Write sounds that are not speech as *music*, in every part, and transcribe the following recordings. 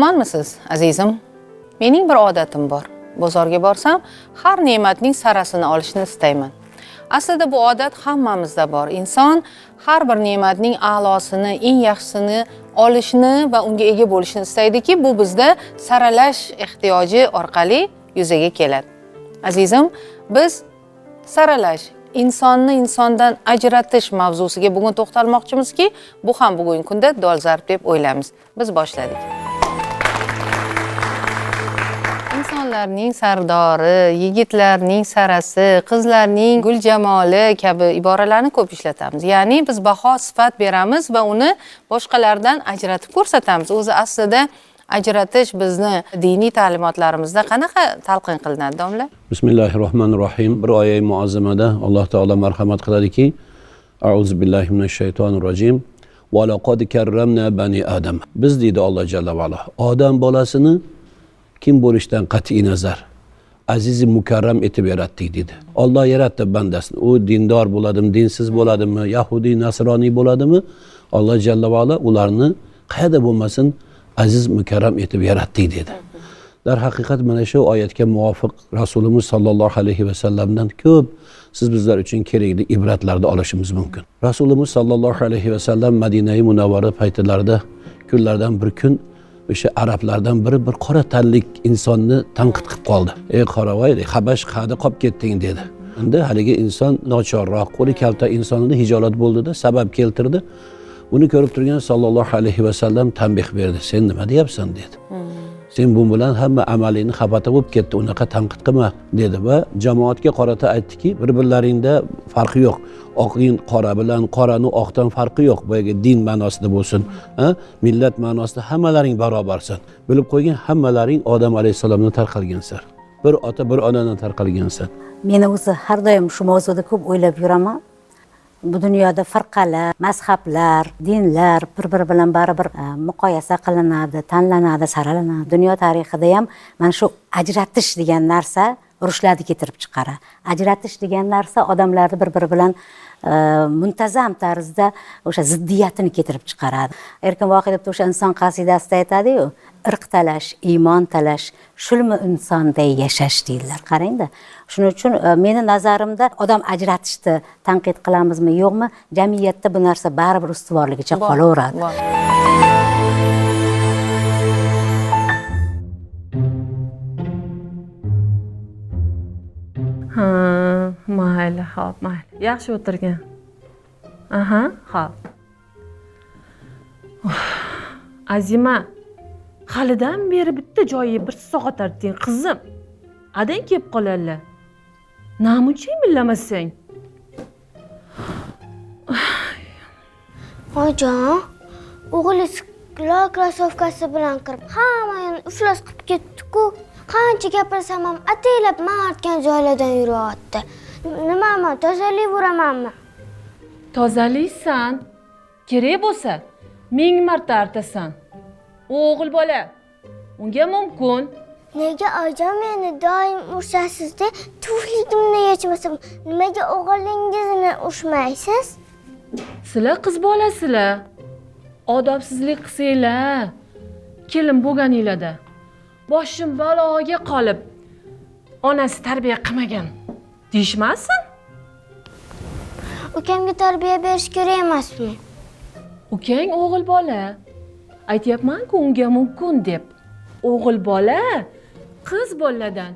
omonmisiz azizim. Mening bir odatim bor. Bozorga borsam har ne'matning sarasini olishni istayman. Aslida bu odat hammamizda bor. Inson har bir ne'matning a'losini eng yaxshisini olishni va unga ega bo'lishni istaydiki bu bizda saralash ehtiyoji orqali yuzaga keladi. Azizim biz saralash insonni insondan ajratish mavzusiga bugun to'xtalmoqchimizki bu ham bugungi kunda dolzarb deb o'ylaymiz biz boshladik. Insonlarning sardori yigitlarning sarasi qizlarning gul jamoli kabi iboralarni ko'p ishlatamiz. Ya'ni biz baho sifat beramiz va uni boshqalardan ajratib ko'rsatamiz. O'zi aslida ajratish bizni diniy ta'limotlarimizda qanaqa talqin qilinadi domla? Bismillahi rohmanir rohim bir oya muazzamada alloh taolo marhamat qiladiki auzu billahi minash shaytonir rojim va karramna bani adam. Biz deydi alloh jalla vaala odam bolasini Kim bu işten kati nazar? Azizi mukarram etip yarattı dedi. Allah yarattı ben. O dindar buladım, dinsiz buladım mı, Yahudi, Nasrani buladım mı? Allah Celle ve Ala ularını kayda bulmasın aziz mukarram etip yarattı dedi. Dar hakikat mana shu oyatga muvofiq Rasulimiz sollallohu alayhi vasallamdan ko'p siz bizler için bizlar uchun kerakli ibratlarni olishimiz mumkin. Rasulimiz sollallohu alayhi vasallam Madinai Munawvara paytlarida kunlardan bir kun o'sha arablardan biri bir qora tanlik insonni tanqid qilib qoldi. Ey qoravoy habash qadi qolib ketding? dedi. Endi haligi inson nochorroq qo'li kalta insonida hijolat bo'ldida sabab keltirdi. Uni ko'rib turgan sollallohu alayhi vasallam tanbeh berdi. Sen nima deyapsan? dedi sen bu bilan hamma amalingni xabata bo'lib ketdi unaqa tanqid qilma dedi va jamoatga qarata aytdiki bir birlaringda farqi yo'q. Oqing qora bilan qorani oqdan farqi yo'q boyagi din ma'nosida bo'lsin millat ma'nosida hammalaring barobarsan. Bilib qo'ygin hammalaring odam alayhissalomdan tarqalgansan bir ota bir onadan tarqalgansan meni o'zi har doim shu mavzuda ko'p o'ylab yuraman. Bu dunyoda firqalar mazhablar dinlar bir biri bilan baribir e, muqoyasa qilinadi tanlanadi saralanadi. Dunyo tarixida ham mana shu ajratish degan narsa urushlarni keltirib chiqaradi ajratish degan narsa odamlarni bir biri bilan e, muntazam tarzda o'sha ziddiyatini keltirib chiqaradi. Erkin vohidov o'sha inson qasidasida aytadiyu irq talash iymon talash shulmi insonday yashash deydilar. Qarangda shuning uchun e, meni nazarimda odam ajratishni tanqid qilamizmi yo'qmi? Jamiyatda bu narsa baribir ustuvorligicha qolaveradi ha mayli ho'p mayli yaxshi o'tirgin aha ho'p azima halidan beri bitta joyiga bir soat qizim adang kelib qoladilar namuncha imillamasang oyijon o'g'lingiz loy krossovkasi bilan kirib hammayoni iflos qilib ketdi-ku qancha gapirsam ham ataylab man artgan joylardan yuryapti nimami tozalayveramanmi tozalaysan kerak bo'lsa ming marta artasan. O'g'il bola unga mumkin. Nega oyijon meni doim urasizda tufligimni yechmasam nimaga o'g'lingizni urmaysiz sizlar qiz bolasizlar odobsizlik qilsanglar kelin bo'lganinglarda boshim baloga qolib onasi tarbiya qilmagan. Deyishmasin ukamga tarbiya berish kerak emasmi ukang o'g'il bola. Aytyapmanku unga mumkin deb. O'g'il bola qiz boladan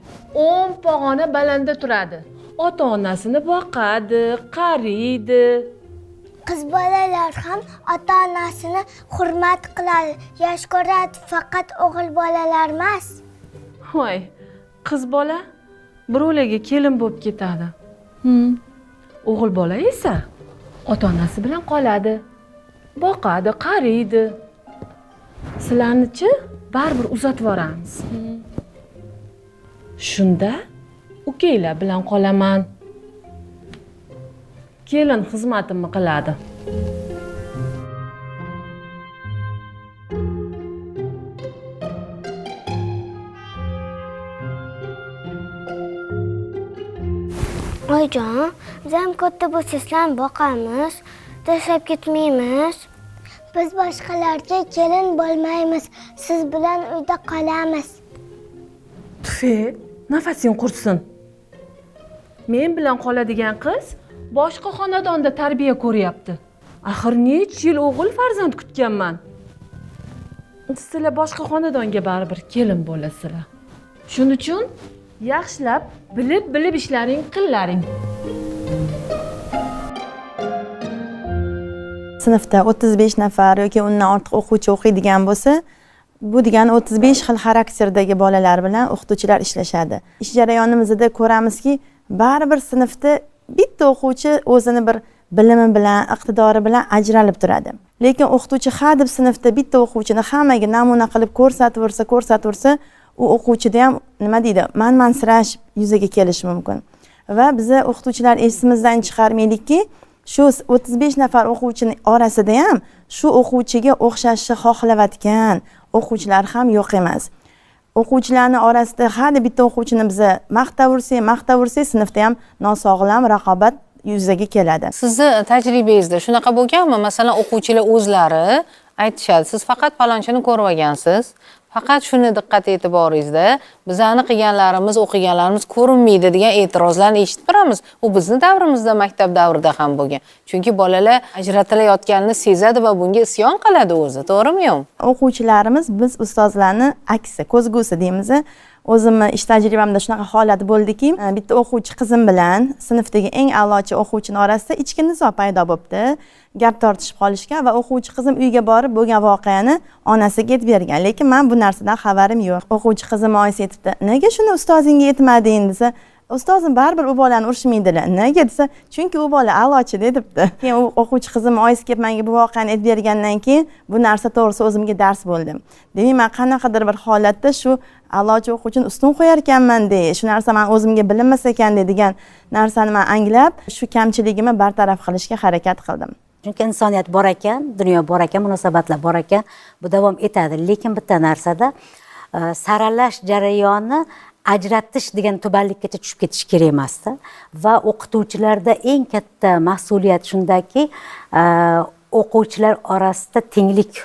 o'n pog'ona balandda turadi. Ota onasini boqadi qariydi qiz bolalar ham ota onasini hurmat qiladi. Yaxshi ko'radi faqat o'g'il bolalar emas. Voy qiz bola birovlarga kelin bo'lib ketadi. Hmm. o'g'il bola esa ota onasi bilan qoladi boqadi qariydi. Sizlarnichi baribir uzatib yuboramiz. Shunda ukanglar bilan qolaman kelin xizmatimni qiladi. Oyijon biz ham katta bo'lsa sizlarni boqamiz tashlab ketmaymiz. Biz boshqalarga kelin bo'lmaymiz siz bilan uyda qolamiz. Tufe nafasing qursin men bilan qoladigan qiz boshqa xonadonda tarbiya ko'ryapti. Axir necha yil o'g'il farzand kutganman? Sizlar boshqa xonadonga baribir kelin bo'lasizlar. Shuning uchun yaxshilab bilib bilib ishlaring qillaring. Sinfda o'ttiz besh nafar yoki undan ortiq o'quvchi o'qiydigan bo'lsa bu degani o'ttiz besh xil xarakterdagi bolalar bilan o'qituvchilar ishlashadi. Ish jarayonimizda ko'ramizki baribir sinfda bitta o'quvchi o'zini bir bilimi bilan iqtidori bilan ajralib turadi. Lekin o'qituvchi ha deb sinfda bitta o'quvchini hammaga namuna qilib ko'rsataversa ko'rsataversa u o'quvchida ham nima deydi manmansirash yuzaga kelishi mumkin. Va biza o'qituvchilar esimizdan chiqarmaylikki shu o'ttiz besh nafar o'quvchini orasida ham shu o'quvchiga o'xshashni xohlayotgan o'quvchilar ham yo'q emas. O'quvchilarni orasida hadeb bitta o'quvchini biza maqtaversak maqtaversak sinfda ham nosog'lom raqobat yuzaga keladi. Sizni tajribangizda shunaqa bo'lganmi? Masalan o'quvchilar o'zlari aytishadi siz faqat palonchini ko'rib olgansiz faqat shuni diqqat e'tiboringizda bizani qilganlarimiz o'qiganlarimiz ko'rinmaydi degan e'tirozlarni eshitib turamiz. U bizni davrimizda maktab davrida ham bo'lgan. Chunki bolalar ajratilayotganini sezadi va bunga isyon qiladi o'zi to'g'rimi yo'qmi o'quvchilarimiz biz ustozlarni aksi ko'zgusi deymiz o'zimni ish tajribamda shunaqa holat bo'ldiki e, bitta o'quvchi qizim bilan sinfdagi eng a'lochi o'quvchini orasida ichki nizo paydo bo'libdi gap tortishib qolishgan va o'quvchi qizim uyga borib bo'lgan voqeani onasiga aytib bergan. Lekin man bu narsadan xabarim yo'q. O'quvchi qizim oyisi aytibdi nega shuni ustozingga aytmading desa ustozim baribir u bolani urishmaydilar. Nega? desa chunki u bola a'lochi debdi keyin u o'quvchi qizim oyisi kelib menga bu voqeani aytib bergandan keyin bu narsa to'g'risida o'zimga dars bo'ldi. Demak man qanaqadir bir holatda shu a'lochi o'quvchini ustun qo'yar ekanman de shu narsa man o'zimga bilinmas ekan de degan narsani man anglab shu kamchiligimni bartaraf qilishga harakat qildim. Chunki insoniyat bor ekan dunyo bor ekan munosabatlar bor ekan bu davom etadi. Lekin bitta narsada e, saralash jarayoni ajratish degan tubanlikkacha tushib ketish kerak emasda va o'qituvchilarda eng katta mas'uliyat shundaki e, o'quvchilar orasida tenglik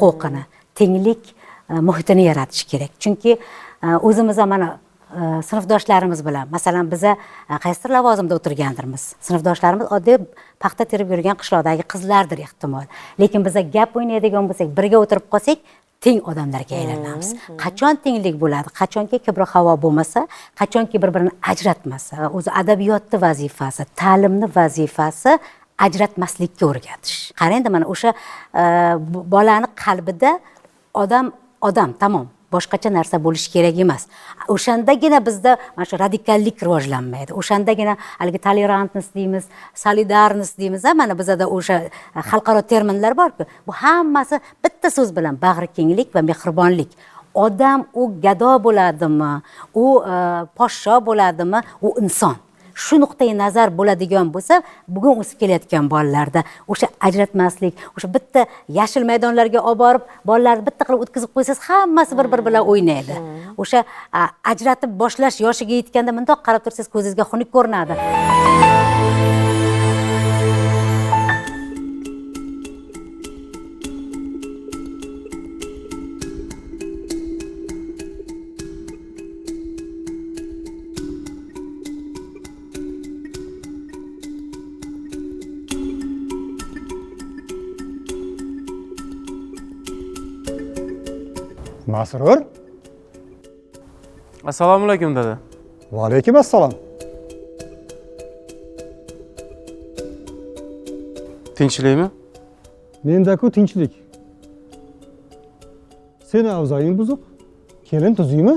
huquqini tenglik muhitini yaratish kerak. Chunki e, o'zimiz ham mana e, sinfdoshlarimiz bilan masalan biza e, qaysidir lavozimda o'tirgandirmiz. Sinfdoshlarimiz oddiy paxta terib yurgan qishloqdagi qizlardir ehtimol. Lekin biza gap o'ynaydigan bo'lsak birga o'tirib qolsak teng odamlarga aylanamiz. Qachon tenglik bo'ladi? Qachonki kibr havo bo'lmasa qachonki bir birini ajratmasa o'zi adabiyotni vazifasi ta'limni vazifasi ajratmaslikka o'rgatish. Qarangda mana o'sha bo- bolani qalbida odam odam tamom boshqacha narsa bo'lishi kerak emas. O'shandagina bizda mana shu radikallik rivojlanmaydi. O'shandagina haligi tolerantnost deymiz solidarnost deymiz a mana bizada o'sha e, xalqaro terminlar borku. Bu hammasi bitta so'z bilan bag'rikenglik va mehribonlik. Odam u gado bo'ladimi? U e, poshsho bo'ladimi? U inson. Shu nuqtai nazar bo'ladigan bo'lsa bugun o'sib kelayotgan bolalarda o'sha ajratmaslik o'sha bitta yashil maydonlarga olib borib bolalarni bitta qilib o'tkazib qo'ysangiz hammasi bir biri bilan o'ynaydi. O'sha ajratib boshlash yoshiga yetganda bundoq qarab tursangiz ko'zingizga xunuk ko'rinadi masrur assalomu alaykum dada vaalaykum assalom tinchlikmi mendaku tinchlik seni avzoying buzuq kelin tuzukmi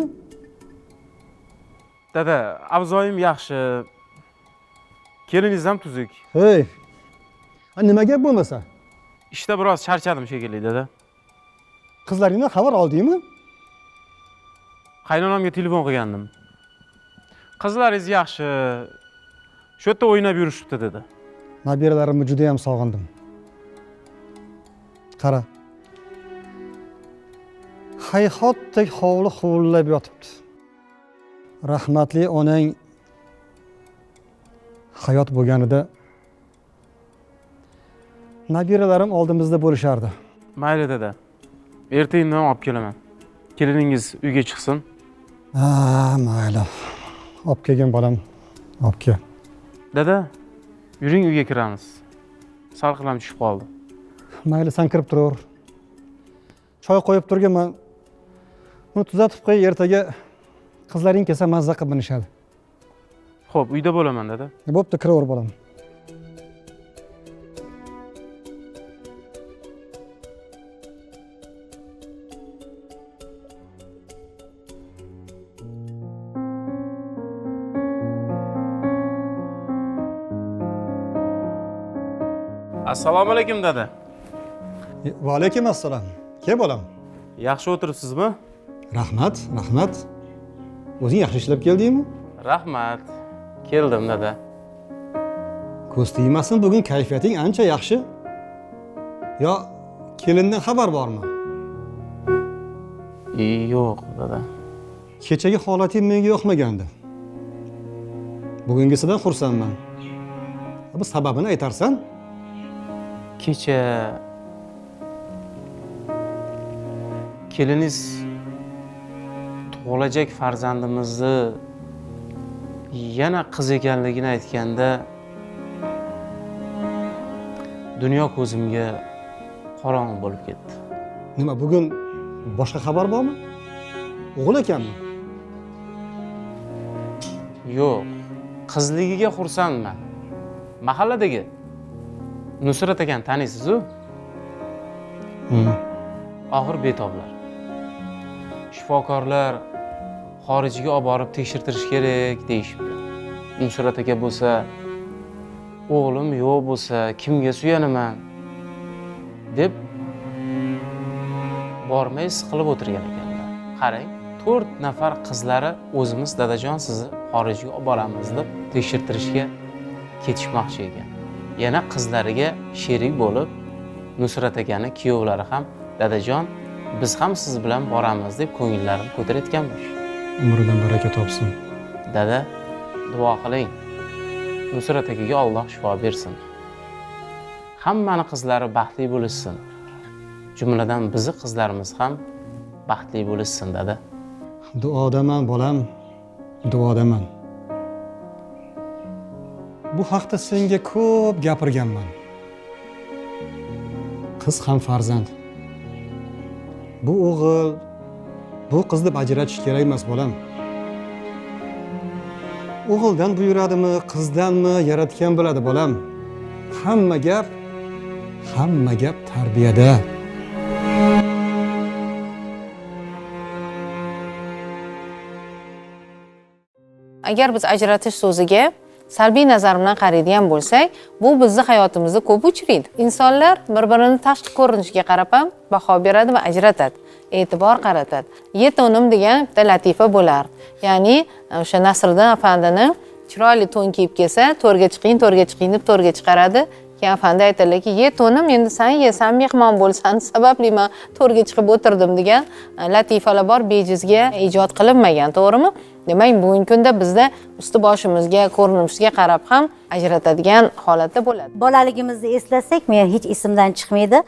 dada avzoyim yaxshi keliningiz ham tuzuk. Hey. A, nima gap bo'lmasa? Ishda biroz charchadim shekilli dada qizlaringdan xabar oldingmi qaynonamga telefon qilgandim. Qizlaringiz yaxshi. Shu yerda o'ynab yurishibdi dedi. Nabiralarimni juda yam sog'indim. Qara. Hayhotdek hovli huvillab yotibdi. Rahmatli onang hayot bo'lganida nabiralarim oldimizda bo'lishardi. Mayli dada erta indin olib kelaman keliningiz uyga chiqsin ha mayli olib kelgin bolam olib kel dada yuring uyga kiramiz salqinlam tushib qoldi mayli san kirib turaver choy qo'yib turganman uni tuzatib qo'y ertaga qizlaring kelsa mazza qilib minishadi ho'p uyda bo'laman dada bo'pti kiraver bolam assalomu alaykum dada. Va alaykum assalom kel bolam? Yaxshi o'tiribsizmi? Rahmat rahmat. O'zing yaxshi ishlab keldingmi? Rahmat. Keldim dada. Ko'z tegmasin bugun kayfiyating ancha yaxshi. Yo kelindan xabar bormi? Yo'q dada. Kechagi holating menga yoqmagandi. Bugungisidan xursandman. Bu sababini aytarsan kecha keliniz tug'ilajak farzandimizni yana qiz ekanligini aytganda dunyo ko'zimga qorong'u bo'lib ketdi. Nima bugun boshqa xabar bormi? O'g'il ekanmi? Yo'q qizligiga xursandman. Mahalladagi nusrat akani taniysizu? Og'ir betoblar. Shifokorlar xorijga olib borib tekshirtirish kerak deyishibdi. Nusrat aka bo'lsa o'g'lim yo'q bo'lsa kimga suyanaman? deb bormay siqilib o'tirgan ekanlar. Qarang to'rt nafar qizlari o'zimiz dadajon sizni xorijga olib boramiz deb tekshirtirishga ketishmoqchi ekan yana qizlariga sherik bo'lib nusrat akani kuyovlari ham dadajon biz ham siz bilan boramiz deb ko'ngillarini ko'tarayotganmish? Umridan baraka topsin. Dada duo qiling. Nusrat akaga olloh shifo bersin. Hammani qizlari baxtli bo'lishsin. Jumladan bizni qizlarimiz ham baxtli bo'lishsin dada. Duodaman bolam. Duodaman bu haqda senga ko'p gapirganman. Qiz ham farzand. Bu o'g'il bu qiz deb ajratish kerak emas bolam. O'g'ildan buyuradimi qizdanmi yaratgan biladi bolam. Hamma gap hamma gap tarbiyada. Agar biz ajratish so'ziga salbiy nazar bilan qaraydigan bo'lsak bu bizni hayotimizda ko'p uchraydi. Insonlar bir birini tashqi ko'rinishiga qarab ham baho beradi va ajratadi e'tibor qaratadi. Yetonim degan bitta latifa bo'lar. Ya'ni e, o'sha nasriddin afandini chiroyli to'n kiyib kelsa to'rga chiqing to'rga chiqing deb to'rga chiqaradi. Keyin afandi aytadilarki ye to'nim endi san ye san mehmon bo'lsan sababli man to'rga chiqib o'tirdim degan e, latifalar bor bejizga ijod qilinmagan to'g'rimi? Demak bugungi kunda bizda usti boshimizga ko'rinishga qarab ham ajratadigan holatda bo'ladi. Bolaligimizni eslasak men hech esimdan chiqmaydi.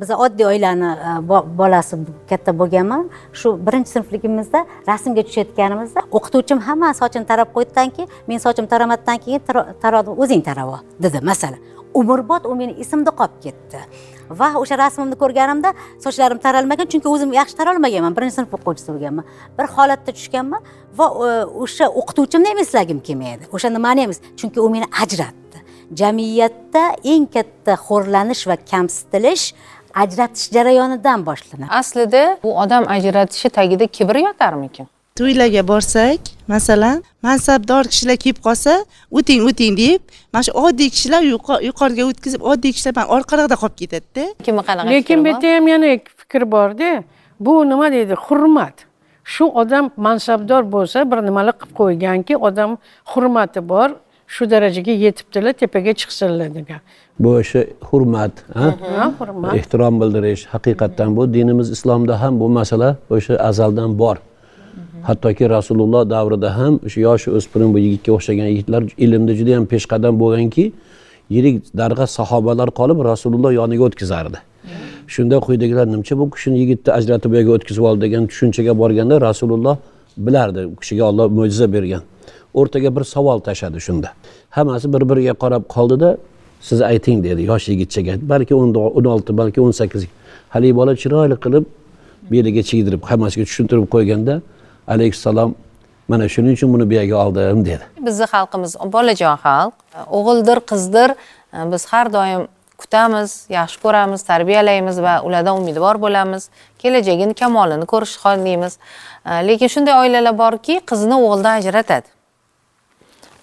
Biz oddiy oilani e, bolasi katta bo'lganman. Shu birinchi sinfligimizda rasmga tushayotganimizda o'qituvchim hamma sochini tarab qo'ydidanki men sochim taramasdan keyin taradim o'zing tarab ol dedi. Masalan umrbod u meni esimda qolib ketdi. Va o'sha rasmimni ko'rganimda sochlarim taralmagan chunki o'zim yaxshi tarolmaganman birinchi sinf o'quvchisi bo'lganman. Bir holatda tushganman va e, o'sha o'qituvchimni ham eslagim kelmaydi. O'sha nimani ham chunki u meni ajratdi. Jamiyatda eng katta xo'rlanish va kamsitilish ajratish jarayonidan boshlanadi. Aslida bu odam ajratishi tagida kibr yotarmikin? To'ylarga borsak masalan mansabdor kishilar kelib qolsa o'ting o'ting deb mana shu oddiy kishilar yuqo- yuqoriga o'tkazib oddiy kishilar mana orqaroqda qolib ketadida. Kimni qanaqa lekin bu yerda ham yana ikki fikr borda. Bu nima deydi? Hurmat. Shu odam mansabdor bo'lsa bir nimalar qilib qo'yganki odam hurmati bor shu darajaga yetibdilar tepaga chiqsinlar degan. Bu o'sha hurmat hurmat. Ehtirom bildirish haqiqatdan bu dinimiz islomda ham bu masala o'sha azaldan bor hattoki rasululloh davrida ham o'sha yoshi o'spirin bu yigitga o'xshagan yigitlar ilmda juda yam peshqadam bo'lganki yirik darg'a sahobalar qolib rasululloh yoniga o'tkazardi shunda quyidagilar nimcha bu kishini yigitni ajratib u yerga o'tkazib oldi degan tushunchaga borganda rasululloh bilardi u kishiga olloh mo'jiza bergan. O'rtaga bir savol tashladi shunda. Hammasi bir biriga qarab qoldida siz ayting dedi yosh yigitchaga. Balki o'n olti balki o'n sakkiz. Haligi bola chiroyli qilib beliga chiydirib hammasiga tushuntirib qo'yganda alayhissalom mana shuning uchun buni bu yerga oldim dedi. Bizni xalqimiz bolajon xalq o'g'ildir qizdir e, biz har doim kutamiz yaxshi ko'ramiz tarbiyalaymiz va ulardan umidvor bo'lamiz. Kelajagini kamolini ko'rish xohlaymiz e, lekin shunday oilalar borki qizni o'g'ildan ajratadi.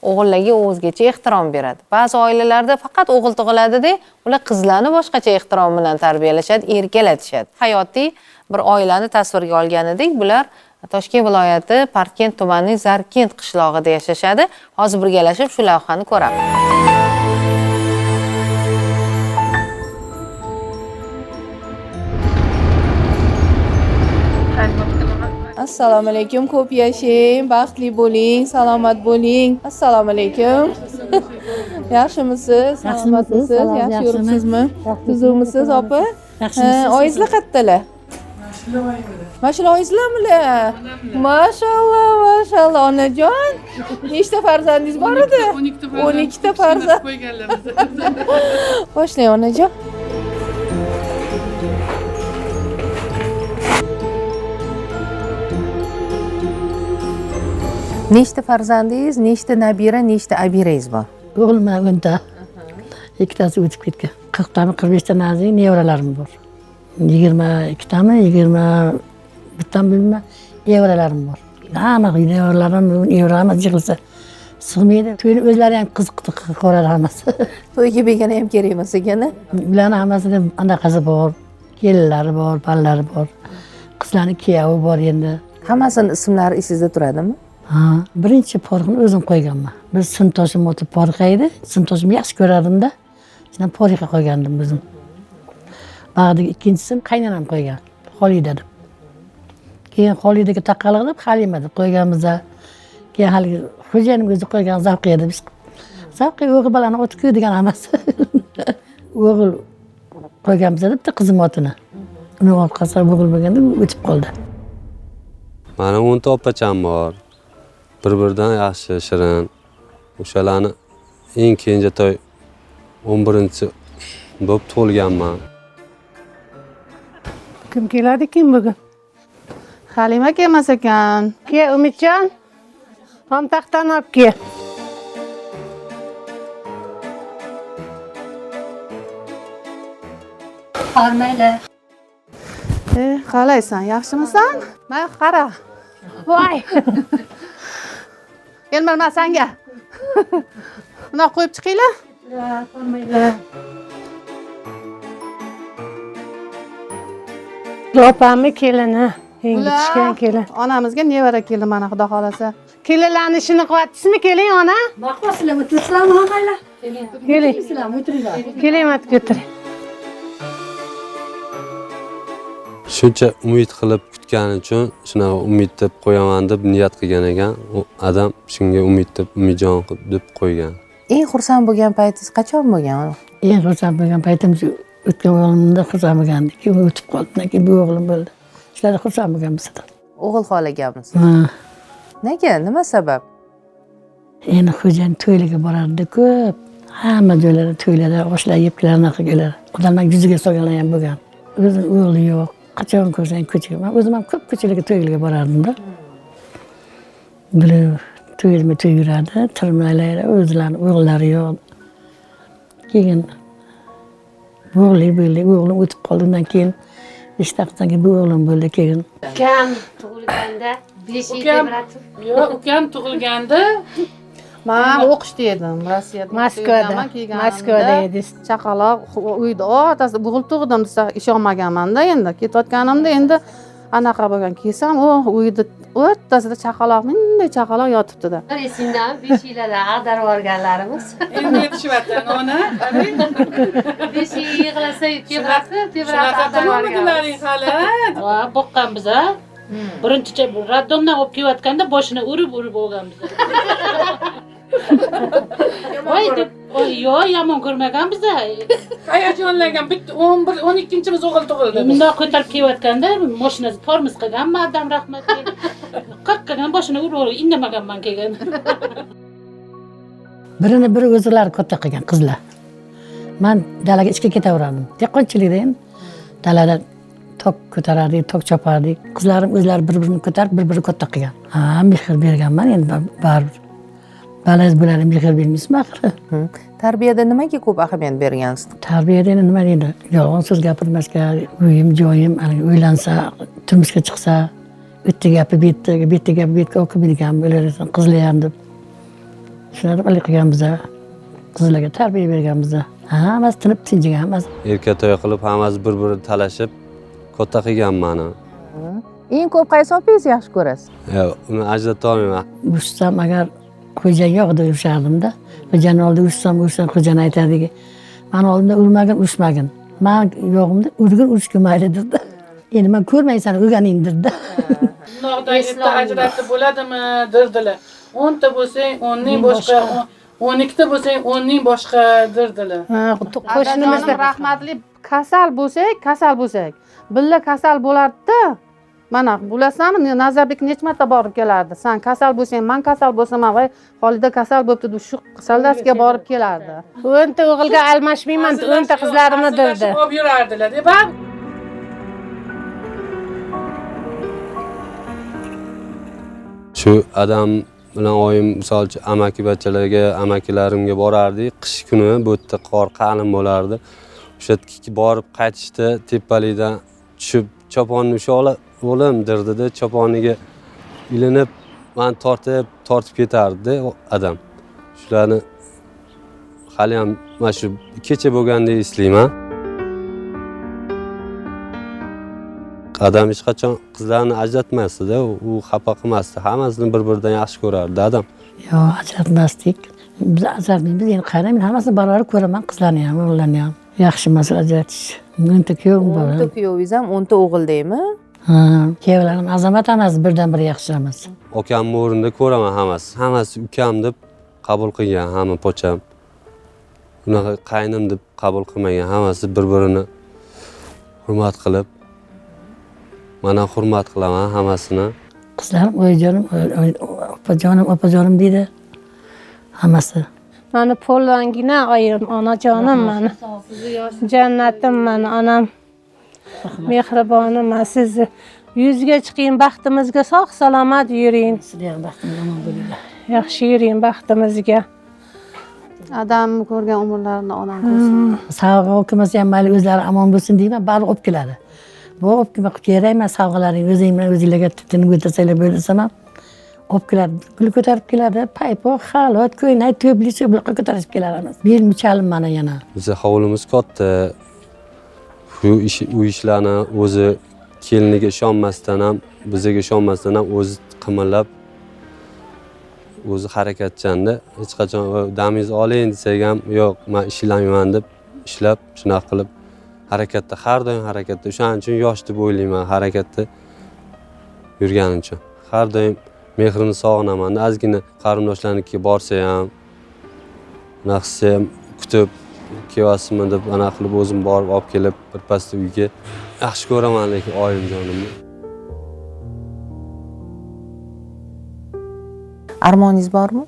O'g'illarga o'zgacha ehtirom beradi. Ba'zi oilalarda faqat o'g'il tug'iladida ular qizlarni boshqacha ehtirom bilan tarbiyalashadi erkalatishadi. Hayotiy bir oilani tasvirga olganidek bular toshkent viloyati parkent tumanining zarkent qishlog'ida yashashadi. Hozir birgalashib shu lavhani ko'ramiz. Assalomu alaykum ko'p yashang baxtli bo'ling salomat bo'ling. Assalomu alaykum. *laughs* Yaxshimisiz? Salomatmisiz yaxshi yuribsizmi tuzukmisiz opa? Oyingizlar qayerdalar Maşallah İslam'la. Maşallah maşallah onajon. Nechta farzandingiz bor edi? 12 ta farzand. Boshlang onajon. Nechta farzandingiz, nechta nabira, nechta abirangiz bor? O'g'lim o'nta. Ikkitasi o'tib ketgan. 40 tami, 45 ta nazik nevaralarim bor. 22 tami, 20 Gıttan bilmem evrelerim var. Ama evrelerim, evrelerim azıcıklısı. Sıkmıydı. Köyün özleri yani kız korar haması. Toy *laughs* gibi gene hem kerimesi gene. Ulan haması da ana kızı var. Gelinleri var, balları var. Kızların kiyavi var endi. Hammasının ismlari esingizda turadimi? ha birinchi porixni o'zim qo'yganman biz sinfdoshim o'tib porixa edi sinfdoshimni yaxshi ko'rardimda porixa qo'ygandim o'zim bag'dagi ikkinchisi qaynanam qo'ygan xolida deb keyin xolidaga taqaliq deb halima deb qo'yganmiz keyin haligi xo'jayinim o'zi qo'ygan zavqiya deb zavqiya o'g'il bolani oti-ku degan hammasi. *laughs* O'g'il qo'yganmiz bitta qizim otini. Uni orqasiga o'g'il bo'lganda o'tib qoldi. Mani o'nta opacham bor. Bir biridan yaxshi shirin. O'shalarni eng kenjatoy o'n birinchi bo'lib tug'ilganman. Kim keladi kim bugun halima kelmas ekan? Ke umidjon? Xomtaxtani olib kel e qalaysan yaxshimisan? Mana qara. Voy. *laughs* Endi man sanga bunaqa *laughs* qo'yib chiqinglar. Opamni kelini eng kichkina kelin onamizga nevara keldi mana xudo xohlasa. Kelinlarni ishini qilyapsizmi keling. Ona keling keling matga o'tiring shuncha umid qilib kutgani uchun shunaqa umid deb qo'yaman deb niyat qilgan ekan. U odam shunga umid deb umidjon deb qo'ygan. Eng xursand bo'lgan paytingiz qachon bo'lgan eng xursand bo'lgan paytim o'tgan o'g'limda xursand bo'lgandik keyin o'tib qoldi keyin bu o'g'lim bo'ldi shularda xursand bo'lganmiz o'g'il xohlaganmiz Ha. nega nima sabab endi xo'jayin to'ylarga borardi ko'p hamma joylarda to'ylarda oshlar yeb keladi anaqa keladi odamlar yuziga solganlar ham bo'lgan o'zini o'g'li yo'q qachon ko'rsang ko'chaga man o'zim ham ko'p ko'chalarga to'ylarga borardimda bular to'yma to'y yuradi tirmaylar o'zlarini o'g'illari yo'q keyin o'g'li bo'ldi o'g'lim o'tib qoldi undan keyin keyin bu o'g'lim bo'ldi keyin ukam tug'ilganda besh yil temperatub yo'q ukam tug'ilganda. Man o'qishda edim rossiyada Moskvada, Moskvada edingiz. chaqaloq uyda otasi o'g'il tug'dim desa ishonmaganmanda endi ketayotganimda endi anaqa bo'lgan kelsam u uyda o'rtasida chaqaloq bunday chaqaloq yotibdida. Bir esingdami besh yillarda ag'darib yuborganlarimiz endi yetishyapti ona besh yil yig'lasa tebratib tebratib ag'darib hali ha? Boqqanmiz a birinchi raddomdan olib kelayotganda boshini urib urib olganmiz *laughs* voy deb yo'q yomon ko'rmagan biza hayajonlangan bitta o'n bir o'n ikkinchimiz o'g'il tug'ildi bundoq ko'tarib kelayotganda mashinasi tormoz qilganman adam rahmat qaqqagan boshini urib urib indamaganman keyin birini biri o'zlari katta qilgan qizlar. Man dalaga ishga ketaverardim. Dehqonchilikda endi dalada tok ko'tarardik tok chopardik. Qizlarim o'zlari bir birini ko'tarib bir birini katta qilgan. Ha mehr berganman endi ba- baribir balanz bo'ladi mehr bermaysizmi axir Tarbiyada nimaga ko'p ahamiyat bergansiz? tarbiyada endi nima deydi yolg'on so'z gapirmasga uyim joyim uylansa turmushga chiqsa yerda gapi bu yerda bu yerda gapi bu yerga o'qimaydigan bo'laversin qizlar ham deb shunaqa qilgan biza qizlarga tarbiya bergan biza hammasi tinib tinchigan hammasi erkatoy qilib hammasi bir birini talashib katta qilgan mani Eng ko'p qaysi opingizni yaxshi ko'rasiz? Ya, uni ajrata olmayman agar xo'jam yo'qda urishardimda xo'jani oldida urushsam urushsam xo'jani aytadiki mani oldimda urmagin urushmagin man yo'g'imda urgin urishga mayli dedi endi man ko'rmaysan o'rganing dedi bundoqda erta ajratib bo'ladimi dirdilar o'nta bo'lsang o'nning boshqa o'n ikkita bo'lsang o'nning boshqa dirdilar qo'shnimizda rahmatli kasal bo'lsak kasal bo'lsak billa kasal bo'lardida mana bilasanmi nazarbek necha marta borib kelardi? San kasal bo'lsang man kasal bo'lsaman voy xolida kasal bo'libdi deb shu soldatiga borib kelardi. O'nta o'g'ilga almashmayman o'nta qizlarimni dirdi olib yurardilar deb ha shu adam bilan oyim misol uchun amakivachchalarga amakilarimga borardik qish kuni bu yerda qor qalin bo'lardi. O'sha yerga borib qaytishda tepalikdan tushib choponni usha ola o'g'lim dirdida choponiga ilinib mani tortib tortib ketardida u adam. Shularni haliyam mana shu kecha bo'lgandek eslayman. Adam hech qachon qizlarni ajratmasdida u xafa qilmasdi. Hammasini bir biridan yaxshi ko'rardi adam. Yo'q ajratmasdik. Biz ajratmaymiz endi qarang men hammasini barobar ko'raman qizlarni ham o'g'illarni ham. Yaxshi emas ajratish. O'nta kuyovim bor O'nta kuyovingiz ham o'nta o'g'ildaymi? ha kuyovlarim azamat emas birdan biri yaxshi emas okamni o'rnida ko'raman hammasi. Hammasi ukam deb qabul qilgan hamma pocham unaqa qaynim deb qabul qilmagan hammasi bir birini hurmat qilib mana hurmat qilaman hammasini. Qizlarim oyijonim opajonim opajonim deydi hammasi. Mani polvongina oyim onajonim mani. Jannatim mani onam mehribonim sizni yuzga chiqing baxtimizga sog' salomat yuring. Sizlarni baxtingiz omon bo'linglar yaxshi yuring baxtimizga. Adamni ko'rgan umrlarini onam ko'rsin. Sovg'a olib kelmasa ham mayli o'zlari omon bo'lsin deyman baribir olib keladi. Bu olib kelmay kerakmas sovg'alaring o'zing bilan o'zinglarga tinib o'tasanglar bo'lasam ham olib keladi gul ko'tarib keladi paypoq xalot ko'ylak to'pli bunaqa ko'tarib keladi belim chalim mana yana. Bizni hovlimiz katta shu ish u ishlarni o'zi keliniga ishonmasdan ham bizga ishonmasdan ham o'zi qimirlab o'zi harakatchanda hech qachon damingizni oling desak ham yo'q man ishlamayman deb ishlab shunaqa qilib harakatda har doim harakatda. O'shaning uchun yosh deb o'ylayman harakatda yurganim uchun. Har doim mehrini sog'inaman ozgina qarindoshlarnikiga borsa ham unaqa qilsa ham kutib kelyapsizmi deb anaqa qilib o'zim borib olib kelib birpasda uyga yaxshi ko'raman lekin oyimjonimni Armoningiz bormi?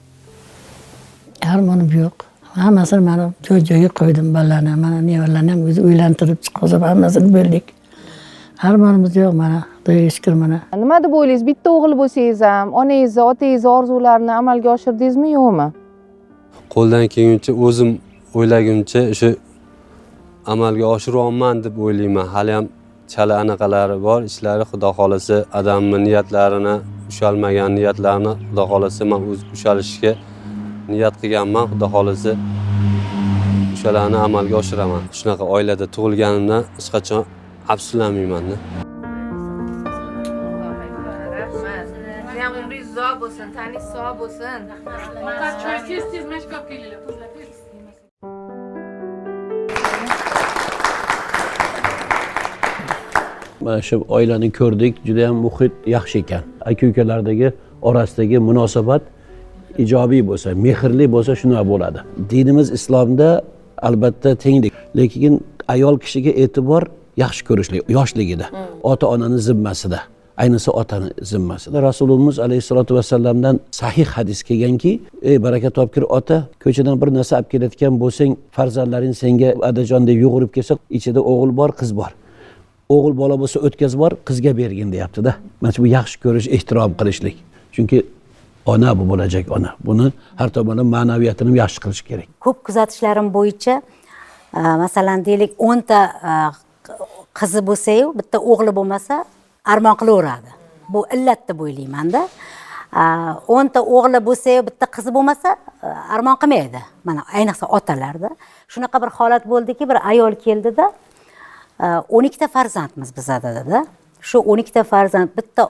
armonim yo'q hammasini mana joy joyiga qo'ydim bolalarni mana nevaralarni ham o'zi uylantirib chiqazib hammasini bo'ldik armonimiz yo'q mana xudoga shukur mana Nima deb o'ylaysiz? Bitta o'g'il bo'lsangiz ham onangizni, otangizni orzularini amalga oshirdingizmi yo'qmi? qo'ldan kelguncha o'zim o'ylaguncha o'sha amalga oshiryapman deb o'ylayman. Hali ham chala anaqalari bor. Ishlari xudo xohlasa adamni niyatlarini ushalmagan niyatlarini xudo xohlasa man o'z ushalishga niyat qilganman. Xudo xohlasa o'shalarni amalga oshiraman. Shunaqa oilada tug'ilganimdan hech qachon afsuslanmaymanda ham umringiz uzoq bo'lsin, taningiz sog' bo'lsin. Mana shu oilani ko'rdik juda yam muhit yaxshi ekan. Aka ukalardagi orasidagi munosabat ijobiy bo'lsa mehrli bo'lsa shunaqa bo'ladi. Dinimiz islomda albatta tenglik lekin ayol kishiga e'tibor yaxshi ko'rishlik yoshligida. Ota onani zimmasida ayniqsa otani zimmasida. Rasululloh alayhissalotu vassalamdan sahih hadis kelganki ey baraka topkir ota ko'chadan bir narsa olib kelayotgan bo'lsang farzandlaring senga adajon deb yugurib kelsa ichida o'g'il bor qiz bor o'g'il bola bo'lsa o'tkazib bor qizga bergin deyaptida mana shu bu yaxshi ko'rish ehtirom qilishlik. Chunki ona bu bo'lajak ona. Buni har tomonlama ma'naviyatini yaxshi qilish kerak. Ko'p kuzatishlarim bo'yicha e, masalan deylik o'nta e, qizi bo'lsayu bitta o'g'li bo'lmasa armon qilaveradi. Bu illat deb o'ylaymanda E, o'nta o'g'li bo'lsayu bitta qizi bo'lmasa armon qilmaydi. Mana ayniqsa otalarda. Shunaqa bir holat bo'ldiki bir ayol keldida o'n ikkita farzandmiz bizadada shu o'n ikkita farzand bitta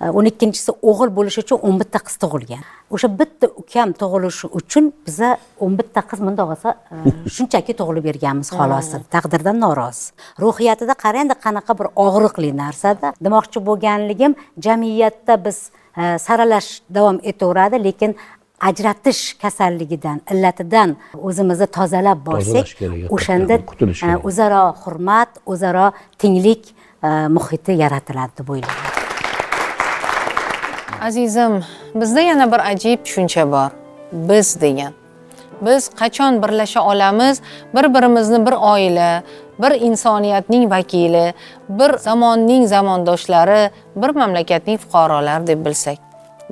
o'n ikkinchisi o'g'il bo'lishi uchun o'n bitta qiz tug'ilgan o'sha bitta ukam tug'ilishi uchun biza o'n bitta qiz mundoq olsa shunchaki tug'ilib berganmiz xolos taqdirdan norozi ruhiyatida qarang qanaqa bir og'riqli narsada demoqchi bo'lganligim jamiyatda biz saralash davom etaveradi lekin ajratish kasalligidan illatidan o'zimizni tozalab borsak o'shanda e, o'zaro hurmat o'zaro tenglik e, muhiti yaratiladi deb o'ylayman. Azizim bizda yana bir ajib tushuncha bor. Biz degan. Biz qachon birlasha olamiz? Bir birimizni bir oila bir insoniyatning vakili bir zamonning zamondoshlari bir mamlakatning fuqarolari deb bilsak.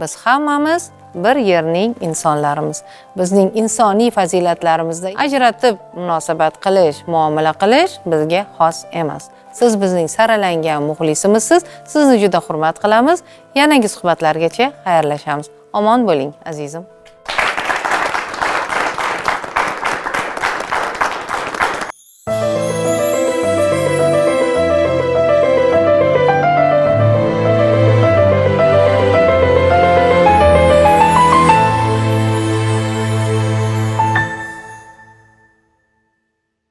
Biz hammamiz bir yerning insonlarimiz. Bizning insoniy fazilatlarimizda ajratib munosabat qilish muomala qilish bizga xos emas. Siz bizning saralangan muxlisimizsiz sizni juda hurmat qilamiz. Yanagi suhbatlargacha xayrlashamiz. Omon bo'ling azizim.